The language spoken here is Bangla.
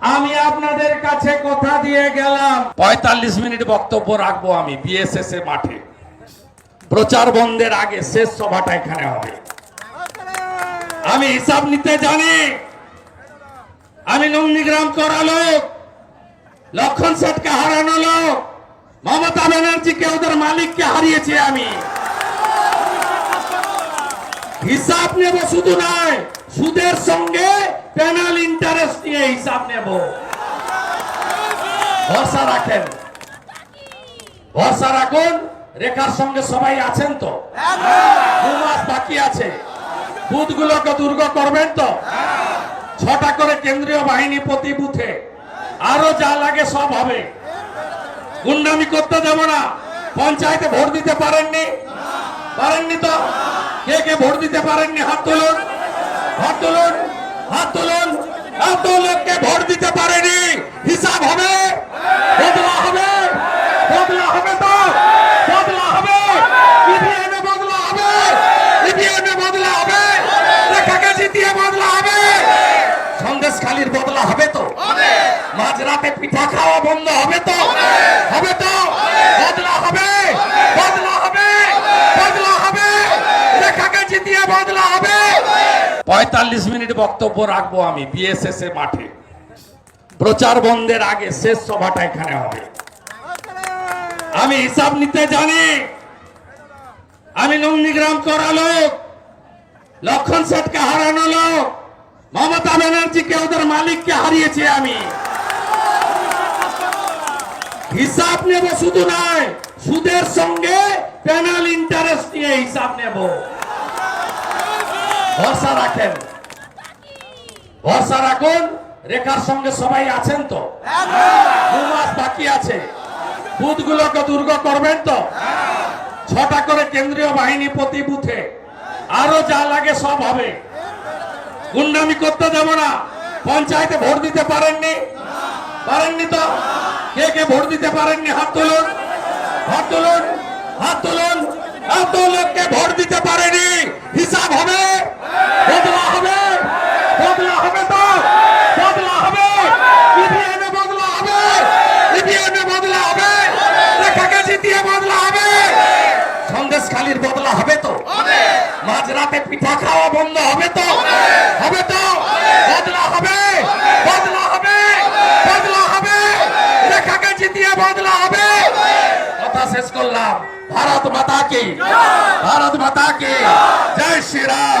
আমি আপনাদের কাছে কথা দিয়ে গেলাম। পঁয়তাল্লিশ মিনিট বক্তব্য রাখব আমি বিএসএস এ মাঠে। প্রচার বন্ধের আগে শেষ সভাটা এখানে হবে। আমি হিসাব নিতে জানি। আমি নন্দীগ্রাম করা লোক। লক্ষণ সেটকে হারানো লোক। মমতা ব্যানার্জিকে ওদের মালিককে হারিয়েছি আমি। হিসাব নেব শুধু নয়, সুদের সঙ্গে পেনাল ইন্টারেস্ট নিয়ে হিসাব নেব। ভরসা রাখেন। ভরসা রাখুন, রেখার সঙ্গে সবাই আছেন তো? দু মাস বাকি আছে। বুথগুলোকে দুর্গ করবেন তো? ছটা করে কেন্দ্রীয় বাহিনী প্রতি বুথে। আরও যা লাগে সব হবে। গুন্ডামি করতে দেব না। পঞ্চায়েতে ভোট দিতে পারেননি? পারেননি তো? কে কে ভোট দিতে পারেননি? হাত তুলুন। হাত তুলুন। হাত তুলুন। এত লোককে ভোট দিতে পারেনি। হিসাব হবে? বদলা হবে? বদলা হবে তো? বদলা হবে? ইভিএম এ বদলা হবে? ইভিএম এ বদলা হবে? রেখাকে জিতিয়ে বদলা হবে? সন্দেশ খালির বদলা হবে তো? মাঝরাতে পিঠা খাওয়া বন্ধ হবে তো? হবে তো? বদলা হবে? বদলা হবে? বদলা হবে? রেখাকে জিতিয়ে বদলা হবে? পঁয়তাল্লিশ মিনিট বক্তব্য রাখব আমি বিএসএস এ মাঠে। প্রচার বন্ধের আগে শেষ সভাটা এখানে হবে। আমি হিসাব নিতে জানি। আমি নন্দীগ্রাম করা লোক, লক্ষণ সেটকে হারানো লোক, মমতা ব্যানার্জিকে ওদের মালিককে হারিয়েছি আমি। হিসাব নেব শুধু নয়, সুদের সঙ্গে পেনাল ইন্টারেস্ট নিয়ে হিসাব নেব। ভরসা রাখেন। ভরসা রাখুন, রেখার সঙ্গে সবাই আছেন তো? মাস বাকি আছে। বুথগুলোকে দুর্গ করবেন তো? ছটা করে কেন্দ্রীয় বাহিনী প্রতি বুথে। আরও যা লাগে সব হবে। গুন্ডামি করতে দেব না। পঞ্চায়েতে ভোট দিতে পারেননি? পারেননি তো? কে কে ভোট দিতে পারেননি? হাত তুলুন। হাত তুলুন। হাত তুলুন। এত লোককে ভোট দিতে পারেনি হিসাব হবে বদলা হবে বদলা হবে তো? বদলা হবে। ইভিএম এ বদলা হবে। ইভিএম এ বদলা হবে। রেখাকে জিতিয়ে বদলা হবে। সন্দেশ খালির বদলা হবে তো? মাঝরাতে পিঠা খাওয়া বন্ধ হবে তো? হবে। তো? বদলা হবে। বদলা হবে। বদলা হবে। রেখাকে জিতিয়ে বদলা হবে। কথা শেষ করলাম। ভারত মাতা কি? ভারত মাতা কি? জয় শ্রীরাম।